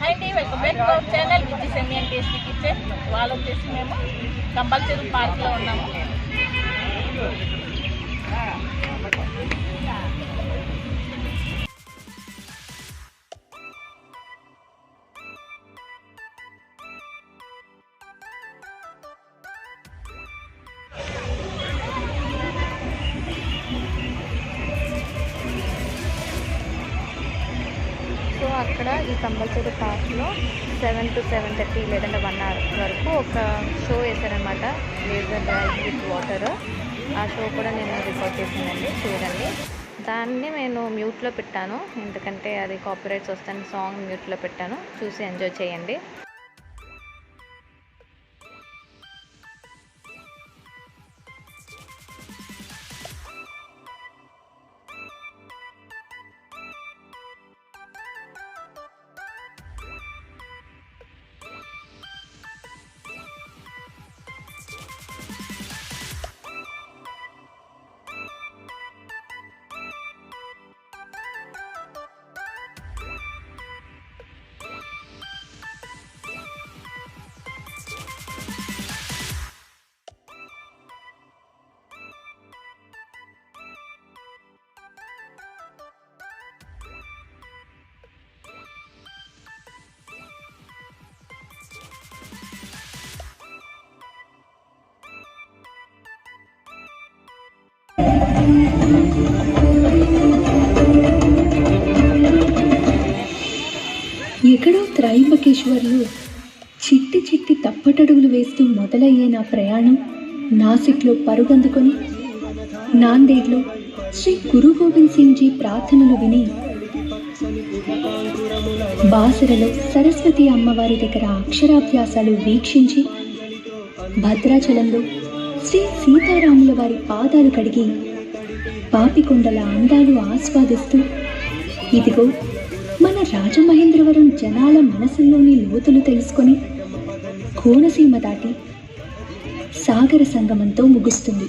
Hi అండి welcome back to our channel with semi and tasty kitchen వాళ్ళు వచ్చేసి మేము కంపల్సరీ పార్క్లో ఉన్నాము. ఇక్కడ ఈ కంపల్సరీ పార్క్లో సెవెన్ టు సెవెన్ థర్టీ లేదంటే వన్ అవర్ వరకు ఒక షో వేశారనమాట లేజర్ డ్రైవ్ విత్ వాటర్. ఆ షో కూడా నేను రికార్డ్ చేసానండి చూడండి. దాన్ని నేను మ్యూట్లో పెట్టాను ఎందుకంటే అది కాపీరైట్స్ వస్తాను సాంగ్ మ్యూట్లో పెట్టాను చూసి ఎంజాయ్ చేయండి. త్రైంబకేశ్వర్లో చిట్టి చిట్టి తప్పటడుగులు వేస్తూ మొదలయ్యే నా ప్రయాణం నాసిక్లో పరుగందుకొని నాందేడ్లో శ్రీ గురు గోవింద్ సింగ్ జీ ప్రార్థనలు విని బాసరలో సరస్వతి అమ్మవారి దగ్గర అక్షరాభ్యాసాలు వీక్షించి భద్రాచలంలో శ్రీ సీతారాముల వారి పాదాలు కడిగి పాపికొండల అందాలు ఆస్వాదిస్తూ ఇదిగో మన రాజమహేంద్రవరం జనాల మనసుల్లోని లోతులు తెలుసుకొని కోనసీమ దాటి సాగర సంగమంతో ముగుస్తుంది.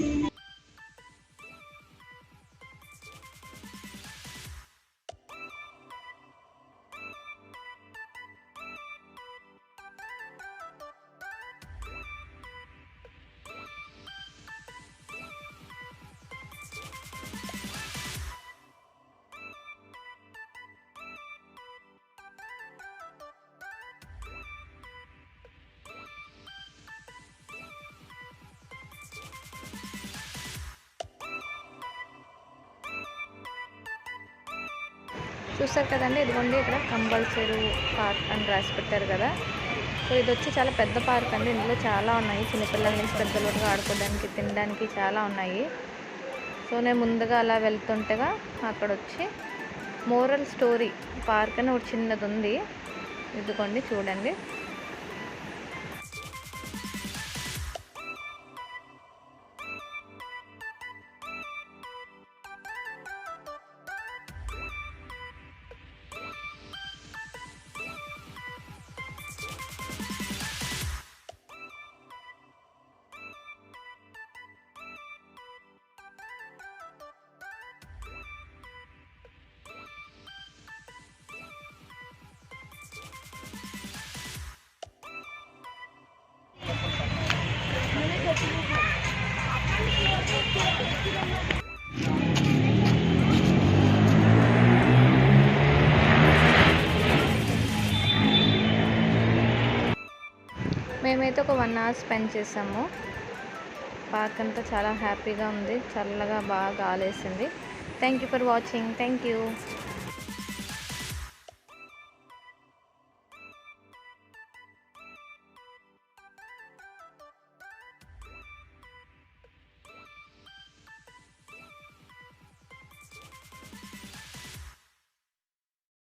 చూస్తారు కదండి ఇదిగోండి ఇక్కడ కంపల్సరీ పార్క్ అని రాసి పెట్టారు కదా. సో ఇది వచ్చి చాలా పెద్ద పార్క్ అండి ఇందులో చాలా ఉన్నాయి. చిన్నపిల్లల నుంచి పెద్దల ఆడుకోవడానికి తినడానికి చాలా ఉన్నాయి. సో నేను ముందుగా అలా వెళ్తుంటగా అక్కడ వచ్చి మోరల్ స్టోరీ పార్క్ అని ఒకటి చిన్నది ఉంది. ఇదిగోండి చూడండి. అయితే ఒక వన్ అవర్ స్పెండ్ చేసాము. పార్క్ అంతా చాలా హ్యాపీగా ఉంది. చల్లగా బాగా గాలేసింది. Thank you for watching thank you